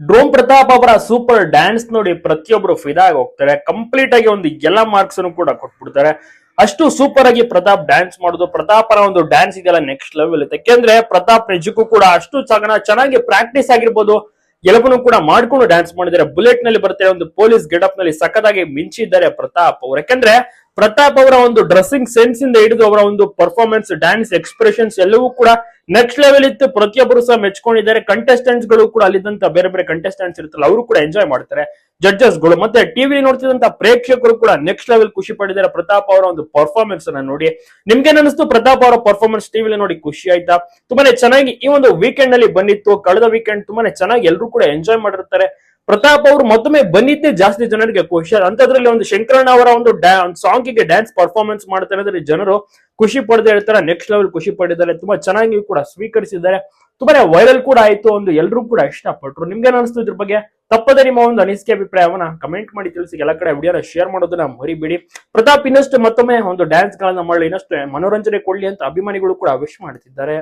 ಡ್ರೋಮ್ ಪ್ರತಾಪ್ ಅವರ super dance ನೋಡಿ ಪ್ರತಿಯೊಬ್ರು ಫಿದಾ ಆಗಿ ಹೋಗ್ತಾರೆ. ಕಂಪ್ಲೀಟ್ ಆಗಿ ಒಂದು ಎಲ್ಲ ಮಾರ್ಕ್ಸ್ ಅನ್ನು ಕೂಡ ಕೊಟ್ಬಿಡ್ತಾರೆ. ಅಷ್ಟು ಸೂಪರ್ ಆಗಿ ಪ್ರತಾಪ್ ಡ್ಯಾನ್ಸ್ ಮಾಡೋದು. ಪ್ರತಾಪರ ಒಂದು ಡ್ಯಾನ್ಸ್ ಇದೆಲ್ಲ ನೆಕ್ಸ್ಟ್ ಲೆವೆಲ್ ಇರುತ್ತೆ ಯಾಕೆಂದ್ರೆ ಪ್ರತಾಪ್ ನಿಜಕ್ಕೂ ಕೂಡ ಅಷ್ಟು ಚೆನ್ನಾಗಿ ಪ್ರಾಕ್ಟೀಸ್ ಆಗಿರ್ಬೋದು. ಎಲ್ಲವನ್ನೂ ಕೂಡ ಮಾಡ್ಕೊಂಡು ಡ್ಯಾನ್ಸ್ ಮಾಡಿದ್ದಾರೆ. ಬುಲೆಟ್ನಲ್ಲಿ ಬರ್ತಾರೆ. ಒಂದು ಪೊಲೀಸ್ ಗೆಟಪ್ನಲ್ಲಿ ಸಖತ್ತಾಗಿ ಮಿಂಚಿದ್ದಾರೆ ಪ್ರತಾಪ್ ಅವ್ರು. ಯಾಕಂದ್ರೆ ಪ್ರತಾಪ್ ಅವರ ಒಂದು ಡ್ರೆಸ್ಸಿಂಗ್ ಸೆನ್ಸ್ ಇಂದ ಹಿಡಿದು ಅವರ ಒಂದು ಪರ್ಫಾರ್ಮೆನ್ಸ್ ಡ್ಯಾನ್ಸ್ ಎಕ್ಸ್ಪ್ರೆಷನ್ಸ್ ಎಲ್ಲವೂ ಕೂಡ ನೆಕ್ಸ್ಟ್ ಲೆವೆಲ್ ಇತ್ತು, ಪ್ರತಿಯೊಬ್ಬರು ಸಹ ಮೆಚ್ಕೊಂಡಿದ್ದಾರೆ. ಕಂಟೆಸ್ಟೆಂಟ್ಸ್ಗಳು ಕೂಡ ಅಲ್ಲಿದ್ದಂತ ಬೇರೆ ಬೇರೆ ಕಂಟೆಸ್ಟೆಂಟ್ಸ್ ಇರುತ್ತಲ್ಲ, ಅವರು ಕೂಡ ಎಂಜಾಯ್ ಮಾಡ್ತಾರೆ. ಜಡ್ಜಸ್ಗಳು, ಮತ್ತೆ ಟಿವಿ ನೋಡ್ತಿದ್ದಂತ ಪ್ರೇಕ್ಷಕರು ಕೂಡ ನೆಕ್ಸ್ಟ್ ಲೆವೆಲ್ ಖುಷಿ ಪಡಿದಾರೆ ಪ್ರತಾಪ್ ಅವರ ಒಂದು ಪರ್ಫಾರ್ಮೆನ್ಸ್ ಅನ್ನ ನೋಡಿ. ನಿಮ್ಗೆ ಅನಿಸ್ತು ಪ್ರತಾಪ್ ಅವರ ಪರ್ಫಾರ್ಮೆನ್ಸ್ ಟಿವಿಲಿ ನೋಡಿ ಖುಷಿ ಆಯ್ತಾ? ತುಂಬಾನೇ ಚೆನ್ನಾಗಿ ಈ ಒಂದು ವೀಕೆಂಡ್ನಲ್ಲಿ ಬಂದಿತ್ತು. ಕಳೆದ ವೀಕೆಂಡ್ ತುಂಬಾನೇ ಚೆನ್ನಾಗಿ ಎಲ್ಲರೂ ಕೂಡ ಎಂಜಾಯ್ ಮಾಡಿರ್ತಾರೆ. ಪ್ರತಾಪ್ ಅವರು ಮತ್ತೊಮ್ಮೆ ಬಂದಿದ್ದೇ ಜಾಸ್ತಿ ಜನರಿಗೆ ಖುಷಿ. ಅಂತದ್ರಲ್ಲಿ ಒಂದು ಶಂಕರಣ್ಣ ಅವರ ಒಂದು ಸಾಂಗ್ಗೆ ಡ್ಯಾನ್ಸ್ ಪರ್ಫಾರ್ಮೆನ್ಸ್ ಮಾಡ್ತಾರೆ ಅಂದ್ರೆ ಜನರು ಖುಷಿ ಪಡೆದೇ ಇರ್ತಾರೆ ನೆಕ್ಸ್ಟ್ ಲೆವೆಲ್ ಖುಷಿ ಪಡಿದ್ದಾರೆ ತುಂಬಾ ಚೆನ್ನಾಗಿ ಕೂಡ ಸ್ವೀಕರಿಸಿದ್ದಾರೆ. ತುಂಬಾನೇ ವೈರಲ್ ಕೂಡ ಆಯ್ತು ಒಂದು ಎಲ್ಲರೂ ಕೂಡ ಇಷ್ಟಪಟ್ರು. ನಿಮ್ಗೆ ಅನಿಸ್ತು ಇದ್ರ ಬಗ್ಗೆ? ತಪ್ಪದೆ ನಿಮ್ಮ ಒಂದು ಅನಿಸಿಕೆ ಅಭಿಪ್ರಾಯವನ್ನ ಕಮೆಂಟ್ ಮಾಡಿ ತಿಳಿಸಿ. ಎಲ್ಲ ಕಡೆ ವಿಡಿಯೋನ ಶೇರ್ ಮಾಡೋದನ್ನ ಮರಿಬೇಡಿ. ಪ್ರತಾಪ್ ಇನ್ನಷ್ಟು ಮತ್ತೊಮ್ಮೆ ಒಂದು ಡ್ಯಾನ್ಸ್ ಗಳನ್ನ ಮಾಡಲಿ. ಇನ್ನಷ್ಟು ಮನೋರಂಜನೆ ಕೊಡ್ಲಿ ಅಂತ ಅಭಿಮಾನಿಗಳು ಕೂಡ ವಿಶ್ ಮಾಡ್ತಿದ್ದಾರೆ.